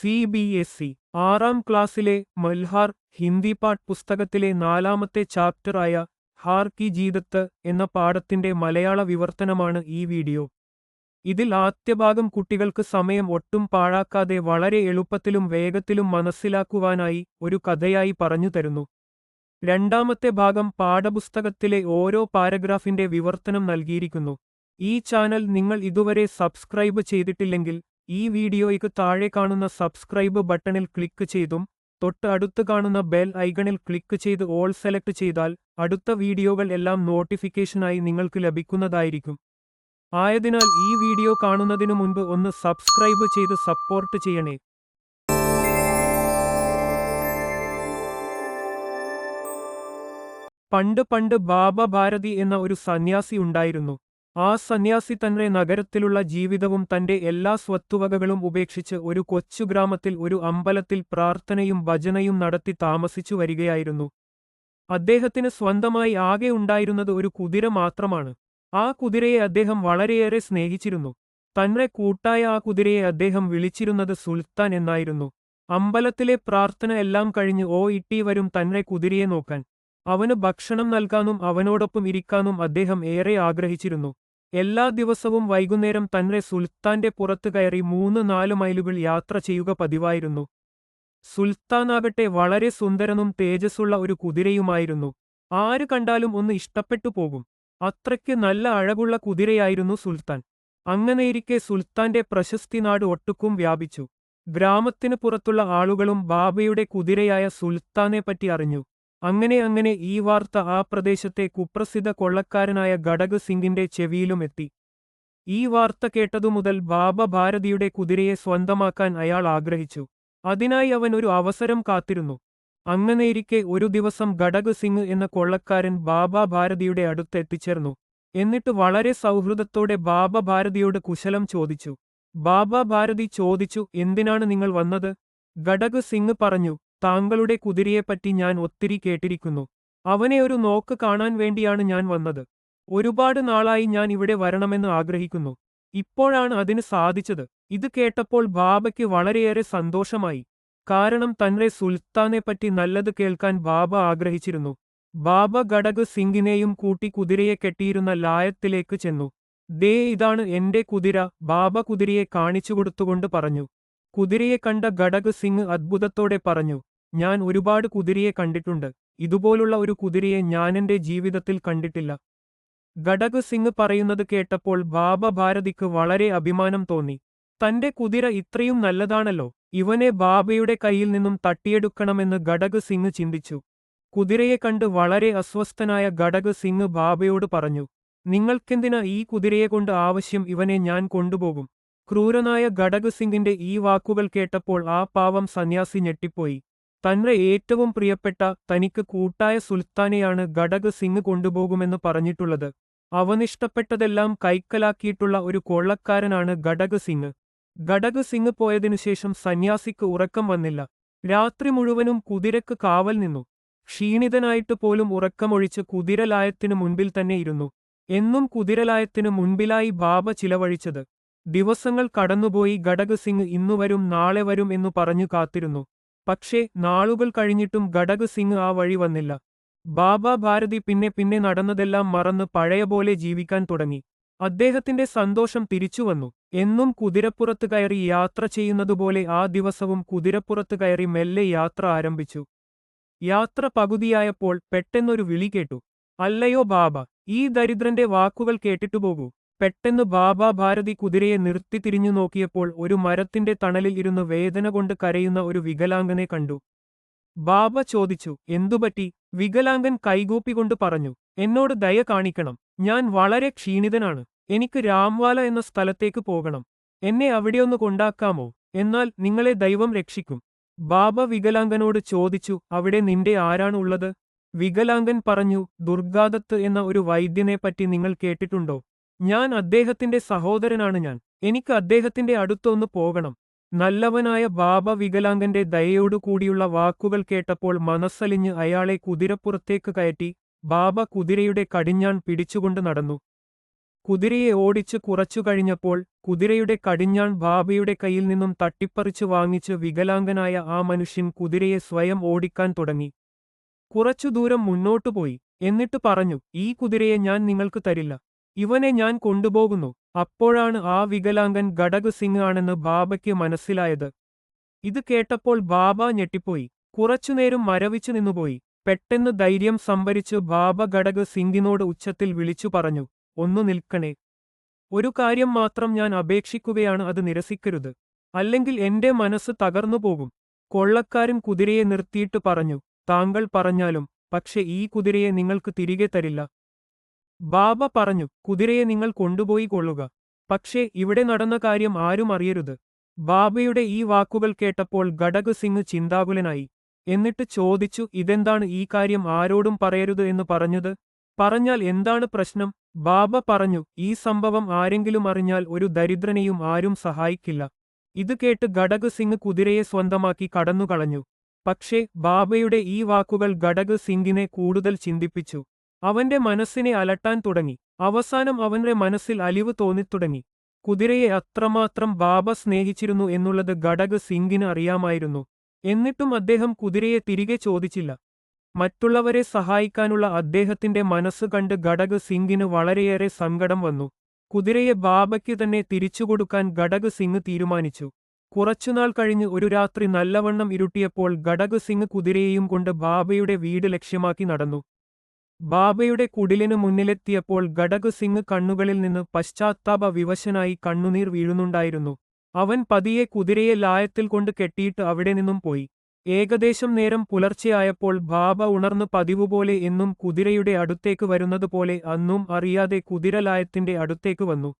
C B S E ആറാം ക്ലാസ്സിലെ മൽഹാർ ഹിന്ദി പാഠ് പുസ്തകത്തിലെ നാലാമത്തെ ചാപ്റ്ററായ ഹാർ കി ജീതത്ത് എന്ന പാഠത്തിന്റെ മലയാള വിവർത്തനമാണ് ഈ വീഡിയോ. ഇതിൽ ആദ്യഭാഗം കുട്ടികൾക്ക് സമയം ഒട്ടും പാഴാക്കാതെ വളരെ എളുപ്പത്തിലും വേഗത്തിലും മനസ്സിലാക്കുവാനായി ഒരു കഥയായി പറഞ്ഞു തരുന്നു. രണ്ടാമത്തെ ഭാഗം പാഠപുസ്തകത്തിലെ ഓരോ പാരഗ്രാഫിന്റെ വിവർത്തനം നൽകിയിരിക്കുന്നു. ഈ ചാനൽ നിങ്ങൾ ഇതുവരെ സബ്സ്ക്രൈബ് ചെയ്തിട്ടില്ലെങ്കിൽ ഈ വീഡിയോയ്ക്ക് താഴെ കാണുന്ന സബ്സ്ക്രൈബ് ബട്ടണിൽ ക്ലിക്ക് ചെയ്തും തൊട്ട് അടുത്ത് കാണുന്ന ബെൽ ഐക്കണിൽ ക്ലിക്ക് ചെയ്ത് ഓൾ സെലക്ട് ചെയ്താൽ അടുത്ത വീഡിയോകൾ എല്ലാം നോട്ടിഫിക്കേഷനായി നിങ്ങൾക്ക് ലഭിക്കുന്നതായിരിക്കും. ആയതിനാൽ ഈ വീഡിയോ കാണുന്നതിനു മുൻപ് ഒന്ന് സബ്സ്ക്രൈബ് ചെയ്ത് സപ്പോർട്ട് ചെയ്യണേ. പണ്ട് പണ്ട് ബാബ ഭാരതി എന്ന ഒരു സന്യാസി ഉണ്ടായിരുന്നു. ആ സന്യാസി തന്റെ നഗരത്തിലുള്ള ജീവിതവും തന്റെ എല്ലാ സ്വത്തുവകകളും ഉപേക്ഷിച്ച് ഒരു കൊച്ചു ഗ്രാമത്തിൽ ഒരു അമ്പലത്തിൽ പ്രാർത്ഥനയും ഭജനയും നടത്തി താമസിച്ചു വരികയായിരുന്നു. അദ്ദേഹത്തിന് സ്വന്തമായി ആകെ ഉണ്ടായിരുന്നത് ഒരു കുതിര മാത്രമാണ്. ആ കുതിരയെ അദ്ദേഹം വളരെയേറെ സ്നേഹിച്ചിരുന്നു. തന്റെ കൂട്ടായ ആ കുതിരയെ അദ്ദേഹം വിളിച്ചിരുന്നത് സുൽത്താൻ എന്നായിരുന്നു. അമ്പലത്തിലെ പ്രാർത്ഥന എല്ലാം കഴിഞ്ഞ് ഓ ഇട്ടി വരും തന്നെ കുതിരയെ നോക്കാൻ. അവന് ഭക്ഷണം നൽകാനും അവനോടൊപ്പം ഇരിക്കാനും അദ്ദേഹം ഏറെ ആഗ്രഹിച്ചിരുന്നു. എല്ലാ ദിവസവും വൈകുന്നേരം തന്നെ സുൽത്താന്റെ പുറത്തു കയറി മൂന്ന് നാല് മൈലുകൾ യാത്ര ചെയ്യുക പതിവായിരുന്നു. സുൽത്താനാകട്ടെ വളരെ സുന്ദരനും തേജസ്സുള്ള ഒരു കുതിരയുമായിരുന്നു. ആര് കണ്ടാലും ഒന്ന് ഇഷ്ടപ്പെട്ടു പോകും. അത്രയ്ക്ക് നല്ല അഴകുള്ള കുതിരയായിരുന്നു സുൽത്താൻ. അങ്ങനെയിരിക്കെ സുൽത്താന്റെ പ്രശസ്തി നാട് ഒട്ടുക്കും വ്യാപിച്ചു. ഗ്രാമത്തിനു പുറത്തുള്ള ആളുകളും ബാബയുടെ കുതിരയായ സുൽത്താനെപ്പറ്റി അറിഞ്ഞു. അങ്ങനെ അങ്ങനെ ഈ വാർത്ത ആ പ്രദേശത്തെ കുപ്രസിദ്ധ കൊള്ളക്കാരനായ ഘടക് സിംഗിന്റെ ചെവിയിലും എത്തി. ഈ വാർത്ത കേട്ടതുമുതൽ ബാബ ഭാരതിയുടെ കുതിരയെ സ്വന്തമാക്കാൻ അയാൾ ആഗ്രഹിച്ചു. അതിനായി അവൻ ഒരു അവസരം കാത്തിരുന്നു. അങ്ങനെയിരിക്കെ ഒരു ദിവസം ഘടക് സിംഗ് എന്ന കൊള്ളക്കാരൻ ബാബ ഭാരതിയുടെ അടുത്ത് എത്തിച്ചേർന്നു. എന്നിട്ട് വളരെ സൗഹൃദത്തോടെ ബാബ ഭാരതിയോട് കുശലം ചോദിച്ചു. ബാബ ഭാരതി ചോദിച്ചു എന്തിനാണ് നിങ്ങൾ വന്നത്? ഘടക് സിംഗ് പറഞ്ഞു താങ്കളുടെ കുതിരയെപ്പറ്റി ഞാൻ ഒത്തിരി കേട്ടിരിക്കുന്നു. അവനെ ഒരു നോക്ക് കാണാൻ വേണ്ടിയാണ് ഞാൻ വന്നത്. ഒരുപാട് നാളായി ഞാൻ ഇവിടെ വരണമെന്ന് ആഗ്രഹിക്കുന്നു. ഇപ്പോഴാണ് അതിന് സാധിച്ചത്. ഇത് കേട്ടപ്പോൾ ബാബയ്ക്ക് വളരെയേറെ സന്തോഷമായി. കാരണം തന്റെ സുൽത്താനെപ്പറ്റി നല്ലത് കേൾക്കാൻ ബാബ ആഗ്രഹിച്ചിരുന്നു. ബാബ ഘടക് സിംഗിനെയും കൂട്ടി കുതിരയെ കെട്ടിയിരുന്ന ലായത്തിലേക്ക് ചെന്നു. ദേ ഇതാണ് എന്റെ കുതിര. ബാബ കുതിരയെ കാണിച്ചു കാണിച്ചുകൊടുത്തുകൊണ്ട് പറഞ്ഞു. കുതിരയെ കണ്ട ഘടക് സിംഗ് അത്ഭുതത്തോടെ പറഞ്ഞു. ഞാൻ ഒരുപാട് കുതിരയെ കണ്ടിട്ടുണ്ട്. ഇതുപോലുള്ള ഒരു കുതിരയെ ഞാനെന്റെ ജീവിതത്തിൽ കണ്ടിട്ടില്ല. ഘടക് സിംഗ് പറയുന്നത് കേട്ടപ്പോൾ ബാബ ഭാരതിക്ക് വളരെ അഭിമാനം തോന്നി. തന്റെ കുതിര ഇത്രയും നല്ലതാണല്ലോ. ഇവനെ ബാബയുടെ കയ്യിൽ നിന്നും തട്ടിയെടുക്കണമെന്ന് ഘടക് സിംഗ് ചിന്തിച്ചു. കുതിരയെ കണ്ട് വളരെ അസ്വസ്ഥനായ ഘടക് സിംഗ് ബാബയോട് പറഞ്ഞു നിങ്ങൾക്കെന്തിനാ ഈ കുതിരയെ കൊണ്ട് ആവശ്യം ഇവനെ ഞാൻ കൊണ്ടുപോകും? ക്രൂരനായ ഘടക് സിംഗിന്റെ ഈ വാക്കുകൾ കേട്ടപ്പോൾ ആ പാവം സന്യാസി ഞെട്ടിപ്പോയി. തന്റെ ഏറ്റവും പ്രിയപ്പെട്ട തനിക്ക് കൂട്ടായ സുൽത്താനെയാണ് ഘടക് സിംഗ് കൊണ്ടുപോകുമെന്ന് പറഞ്ഞിട്ടുള്ളത്. അവനിഷ്ടപ്പെട്ടതെല്ലാം കൈക്കലാക്കിയിട്ടുള്ള ഒരു കൊള്ളക്കാരനാണ് ഘടക് സിംഗ്. ഘടക് സിംഗ് പോയതിനുശേഷം സന്യാസിക്ക് ഉറക്കം വന്നില്ല. രാത്രി മുഴുവനും കുതിരക്ക് കാവൽ നിന്നു. ക്ഷീണിതനായിട്ട് പോലും ഉറക്കമൊഴിച്ച് കുതിരലായത്തിനു മുൻപിൽ തന്നെ ഇരുന്നു. എന്നും കുതിരലായത്തിനു മുൻപിലായി ബാബ ചിലവഴിച്ചത്. ദിവസങ്ങൾ കടന്നുപോയി ഘടക് സിംഗ് ഇന്നുവരും നാളെ വരും എന്നു പറഞ്ഞു കാത്തിരുന്നു. പക്ഷേ നാളുകൾ കഴിഞ്ഞിട്ടും ഘടക് സിംഗ് ആ വഴി വന്നില്ല. ബാബ ഭാരതി പിന്നെ പിന്നെ നടന്നതെല്ലാം മറന്ന് പഴയപോലെ ജീവിക്കാൻ തുടങ്ങി. അദ്ദേഹത്തിന്റെ സന്തോഷം തിരിച്ചുവന്നു എന്നും കുതിരപ്പുറത്ത് കയറി യാത്ര ചെയ്യുന്നതുപോലെ ആ ദിവസവും കുതിരപ്പുറത്ത് കയറി മെല്ലെ യാത്ര ആരംഭിച്ചു. യാത്ര പകുതിയായപ്പോൾ പെട്ടെന്നൊരു വിളി കേട്ടു. അല്ലയോ ബാബ ഈ ദരിദ്രന്റെ വാക്കുകൾ കേട്ടിട്ടുപോകൂ. പെട്ടെന്ന് ബാബാ ഭാരതി കുതിരയെ നിർത്തി തിരിഞ്ഞു നോക്കിയപ്പോൾ ഒരു മരത്തിന്റെ തണലിൽ ഇരുന്ന് വേദന കൊണ്ട് കരയുന്ന ഒരു വികലാംഗനെ കണ്ടു. ബാബ ചോദിച്ചു എന്തുപറ്റി വികലാംഗൻ കൈകൂപ്പിക്കൊണ്ട് പറഞ്ഞു എന്നോട് ദയ കാണിക്കണം. ഞാൻ വളരെ ക്ഷീണിതനാണ്. എനിക്ക് രാംവാല എന്ന സ്ഥലത്തേക്ക് പോകണം. എന്നെ അവിടെയൊന്ന് കൊണ്ടാക്കാമോ? എന്നാൽ നിങ്ങളെ ദൈവം രക്ഷിക്കും ബാബ വികലാംഗനോട് ചോദിച്ചു അവിടെ നിന്റെ ആരാണുള്ളത് വികലാംഗൻ പറഞ്ഞു ദുർഗാദത്ത് എന്ന ഒരു വൈദ്യനെപ്പറ്റി നിങ്ങൾ കേട്ടിട്ടുണ്ടോ? ഞാൻ അദ്ദേഹത്തിന്റെ സഹോദരനാണ് ഞാൻ. എനിക്ക് അദ്ദേഹത്തിന്റെ അടുത്തൊന്ന് പോകണം. നല്ലവനായ ബാബ വികലാംഗന്റെ ദയയോടു കൂടിയുള്ള വാക്കുകൾ കേട്ടപ്പോൾ മനസ്സലിഞ്ഞ് അയാളെ കുതിരപ്പുറത്തേക്ക് കയറ്റി ബാബ കുതിരയുടെ കടിഞ്ഞാൺ പിടിച്ചുകൊണ്ട് നടന്നു. കുതിരയെ ഓടിച്ച് കുറച്ചു കഴിഞ്ഞപ്പോൾ കുതിരയുടെ കടിഞ്ഞാൺ ബാബയുടെ കയ്യിൽ നിന്നും തട്ടിപ്പറിച്ചു വാങ്ങിച്ച് വികലാംഗനായ ആ മനുഷ്യൻ കുതിരയെ സ്വയം ഓടിക്കാൻ തുടങ്ങി. കുറച്ചു ദൂരം മുന്നോട്ടു പോയി. എന്നിട്ട് പറഞ്ഞു ഈ കുതിരയെ ഞാൻ നിങ്ങൾക്ക് തരില്ല. ഇവനെ ഞാൻ കൊണ്ടുപോകുന്നു. അപ്പോഴാണ് ആ വികലാംഗൻ ഘടക് സിംഗ് ആണെന്ന് ബാബയ്ക്ക് മനസ്സിലായത്. ഇത് കേട്ടപ്പോൾ ബാബ ഞെട്ടിപ്പോയി. കുറച്ചുനേരം മരവിച്ചു നിന്നുപോയി. പെട്ടെന്ന് ധൈര്യം സംഭരിച്ച് ബാബ ഘടക് സിംഗിനോട് ഉച്ചത്തിൽ വിളിച്ചു പറഞ്ഞു ഒന്നു നിൽക്കണേ. ഒരു കാര്യം മാത്രം ഞാൻ അപേക്ഷിക്കുകയാണ് അത് നിരസിക്കരുത്. അല്ലെങ്കിൽ എന്റെ മനസ്സ് തകർന്നു പോകും. കൊള്ളക്കാരൻ കുതിരയെ നിർത്തിയിട്ട് പറഞ്ഞു താങ്കൾ പറഞ്ഞാലും പക്ഷെ ഈ കുതിരയെ നിങ്ങൾക്ക് തിരികെ തരില്ല. ബാബ പറഞ്ഞു കുതിരയെ നിങ്ങൾ കൊണ്ടുപോയി കൊള്ളുക. പക്ഷേ ഇവിടെ നടന്ന കാര്യം ആരും അറിയരുത്. ബാബയുടെ ഈ വാക്കുകൾ കേട്ടപ്പോൾ ഘടക് സിംഗ് ചിന്താകുലനായി. എന്നിട്ട് ചോദിച്ചു ഇതെന്താണ് ഈ കാര്യം ആരോടും പറയരുത് എന്ന് പറഞ്ഞത്? പറഞ്ഞാൽ എന്താണ് പ്രശ്നം? ബാബ പറഞ്ഞു ഈ സംഭവം ആരെങ്കിലും അറിഞ്ഞാൽ ഒരു ദരിദ്രനെയും ആരും സഹായിക്കില്ല. ഇത് കേട്ട് ഘടക് സിംഗ് കുതിരയെ സ്വന്തമാക്കി കടന്നുകളഞ്ഞു. പക്ഷേ ബാബയുടെ ഈ വാക്കുകൾ ഘടക് സിംഗിനെ കൂടുതൽ ചിന്തിപ്പിച്ചു. അവന്റെ മനസ്സിനെ അലട്ടാൻ തുടങ്ങി. അവസാനം അവന്റെ മനസ്സിൽ അലിവ് തോന്നിത്തുടങ്ങി. കുതിരയെ അത്രമാത്രം ബാബ സ്നേഹിച്ചിരുന്നു എന്നുള്ളത് ഘടക് സിംഗിന് അറിയാമായിരുന്നു. എന്നിട്ടും അദ്ദേഹം കുതിരയെ തിരികെ ചോദിച്ചില്ല. മറ്റുള്ളവരെ സഹായിക്കാനുള്ള അദ്ദേഹത്തിന്റെ മനസ്സ് കണ്ട് ഘടക് സിംഗിന് വളരെയേറെ സങ്കടം വന്നു. കുതിരയെ ബാബയ്ക്ക് തന്നെ തിരിച്ചുകൊടുക്കാൻ ഘടക് സിംഗ് തീരുമാനിച്ചു. കുറച്ചുനാൾ കഴിഞ്ഞ് ഒരു രാത്രി നല്ലവണ്ണം ഇരുട്ടിയപ്പോൾ ഘടക് സിംഗ് കുതിരയെയും കൊണ്ട് ബാബയുടെ വീട് ലക്ഷ്യമാക്കി നടന്നു. ബാബയുടെ കുടിലിനു മുന്നിലെത്തിയപ്പോൾ ഘടക് സിംഗ് കണ്ണുകളിൽ നിന്ന് പശ്ചാത്താപ വിവശനായി കണ്ണുനീർ വീഴുന്നുണ്ടായിരുന്നു. അവൻ പതിയെ കുതിരയെ ലായത്തിൽ കൊണ്ട് കെട്ടിയിട്ട് അവിടെ നിന്നും പോയി. ഏകദേശം നേരം പുലർച്ചെയായപ്പോൾ ബാബ ഉണർന്ന് പതിവുപോലെ എന്നും കുതിരയുടെ അടുത്തേക്ക് വരുന്നതുപോലെ അന്നും അറിയാതെ കുതിരലായത്തിന്റെ അടുത്തേക്ക് വന്നു.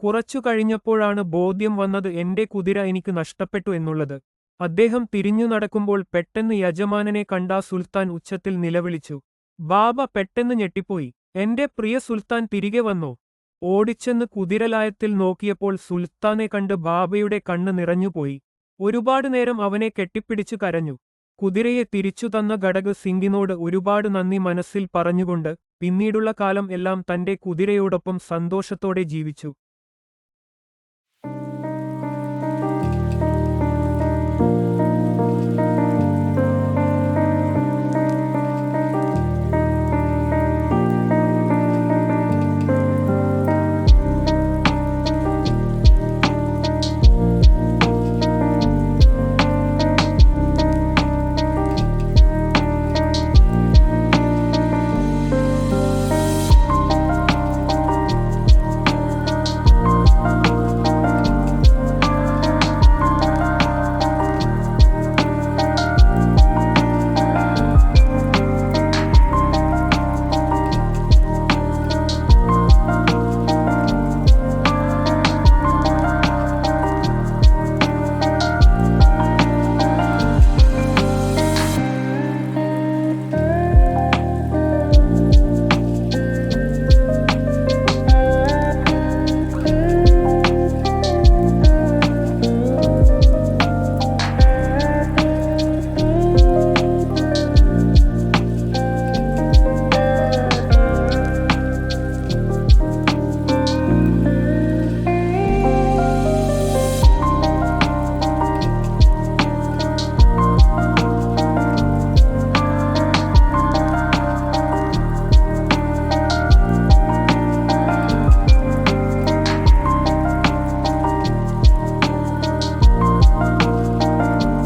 കുറച്ചു കഴിഞ്ഞപ്പോഴാണ് ബോധ്യം വന്നത് എന്റെ കുതിര എനിക്ക് നഷ്ടപ്പെട്ടു എന്നുള്ളത്. അദ്ദേഹം തിരിഞ്ഞു നടക്കുമ്പോൾ പെട്ടെന്ന് യജമാനനെ കണ്ട സുൽത്താൻ ഉച്ചത്തിൽ നിലവിളിച്ചു. ബാബ പെട്ടെന്ന് ഞെട്ടിപ്പോയി. എന്റെ പ്രിയ സുൽത്താൻ തിരികെ വന്നോ? ഓടിച്ചെന്ന് കുതിരലായത്തിൽ നോക്കിയപ്പോൾ സുൽത്താനെ കണ്ട് ബാബയുടെ കണ്ണ് നിറഞ്ഞുപോയി. ഒരുപാട് നേരം അവനെ കെട്ടിപ്പിടിച്ചു കരഞ്ഞു. കുതിരയെ തിരിച്ചു തന്ന ഘടക് സിംഗിനോട് ഒരുപാട് നന്ദി മനസ്സിൽ പറഞ്ഞുകൊണ്ട് പിന്നീടുള്ള കാലം എല്ലാം തന്റെ കുതിരയോടൊപ്പം സന്തോഷത്തോടെ ജീവിച്ചു.